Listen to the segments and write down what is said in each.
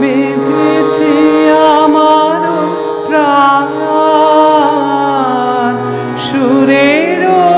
বেঁধেছে আমার প্রাণ সুরেরও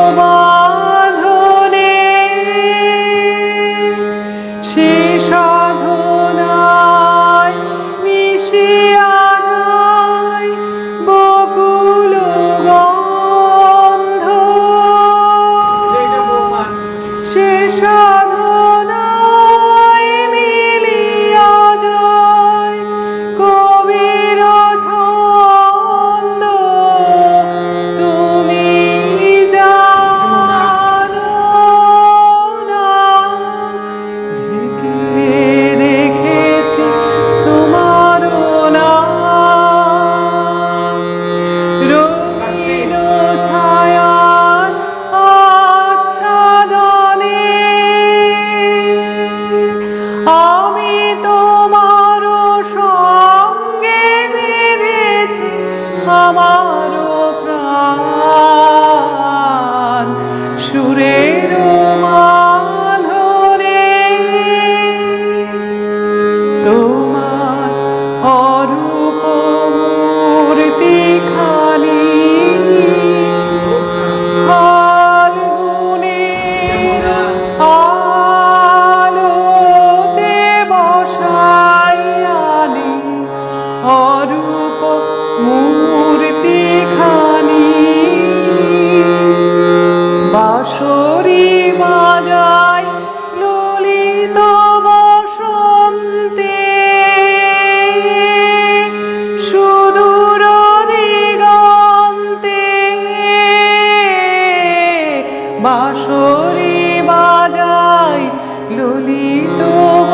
Lolito.